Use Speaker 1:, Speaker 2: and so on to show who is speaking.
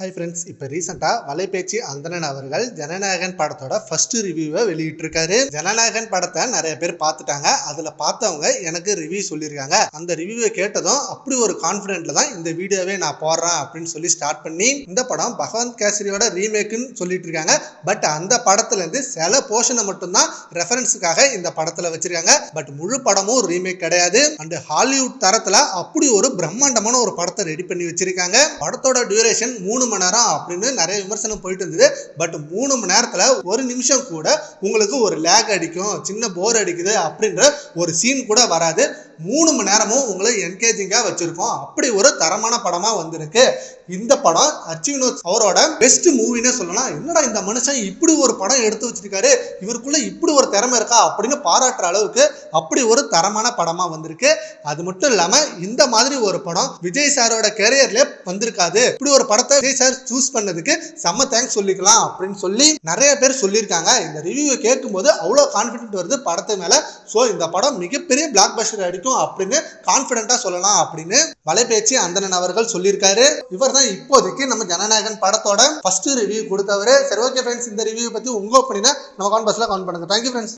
Speaker 1: Hi friends இப்போ ரீசெண்டாக வலைபேச்சு அந்தனன் அவர்கள் ஜனநாயகன் படத்தோட ஃபர்ஸ்ட் ரிவ்யூவை வெளியிட்டிருக்காரு. ஜனநாயகன் படத்தை நிறைய பேர் பார்த்துட்டாங்க. அதில் பார்த்தவங்க எனக்கு ரிவ்யூ சொல்லியிருக்காங்க. அந்த ரிவ்யூவை கேட்டதும் அப்படி ஒரு கான்ஃபிடென்ட்ல தான் இந்த வீடியோவே நான் போடுறேன் அப்படின்னு சொல்லி ஸ்டார்ட் பண்ணி இந்த படம் பகவந்த் கேசரியோட ரீமேக்குன்னு சொல்லிட்டு இருக்காங்க பட் அந்த படத்துலேருந்து சில போர்ஷனை மட்டும்தான் ரெஃபரன்ஸுக்காக இந்த படத்தில் வச்சிருக்காங்க. பட் முழு படமும் ரீமேக் கிடையாது. அண்ட் ஹாலிவுட் தரத்தில் அப்படி ஒரு பிரம்மாண்டமான ஒரு படத்தை ரெடி பண்ணி வச்சிருக்காங்க. படத்தோட டியூரேஷன் மூணு மணி நேரம் அப்படின்னு நிறைய விமர்சனம் போயிட்டு இருந்தது. பட் மூணு மணி நேரத்தில் ஒரு நிமிஷம் கூட உங்களுக்கு ஒரு லேக் அடிக்கும் சின்ன போர் அடிக்குது அப்படின்ற ஒரு சீன் கூட வராது. மூணு மணி நேரமும் உங்களை என்கேஜிங்காக வச்சிருக்கோம். அப்படி ஒரு தரமான படமாக வந்திருக்கு. இந்த படம் அச்சிவினோத் அவரோட பெஸ்ட் மூவினே சொல்லலாம். என்னடா இந்த மனுஷன் இப்படி ஒரு படம் எடுத்து வச்சிருக்காரு? இவருக்குள்ள இப்படி ஒரு திறமை இருக்கா? அப்படின்னு பாராட்டுற அளவுக்கு அப்படி ஒரு தரமான படமாக வந்திருக்கு. அது மட்டும் இல்லாமல் இந்த மாதிரி ஒரு படம் விஜய் சாரோட கேரியர்ல வந்திருக்காது. இப்படி ஒரு படத்தை விஜய் சார் சூஸ் பண்ணதுக்கு செம்ம தேங்க்ஸ் சொல்லிக்கலாம் அப்படின்னு சொல்லி நிறைய பேர் சொல்லியிருக்காங்க. இந்த ரிவ்யூவை கேட்கும்போது அவ்வளோ கான்ஃபிடென்ட் வருது படத்து மேலே. ஸோ இந்த படம் மிகப்பெரிய பிளாக் பஸ்டர் அடிக்கும் அப்படின்னு கான்ஃபிடென்ட்டாக சொல்லலாம் அப்படின்னு வலைபேச்சு அந்தனன் அவர்கள் சொல்லியிருக்காரு. இவர் தான் இப்போதைக்கு நம்ம ஜனநாயகன் படத்தோட ஃபர்ஸ்ட் ரிவ்யூ கொடுத்தவர். சரி ஓகே ஃப்ரெண்ட்ஸ் இந்த ரிவ்யூ பற்றி உங்கள் ஒப்பீனியனை நம்ம கான் பஸ்ஸில் கவுண்ட் பண்ணுங்கள் தேங்க்யூ ஃப்ரெண்ட்ஸ்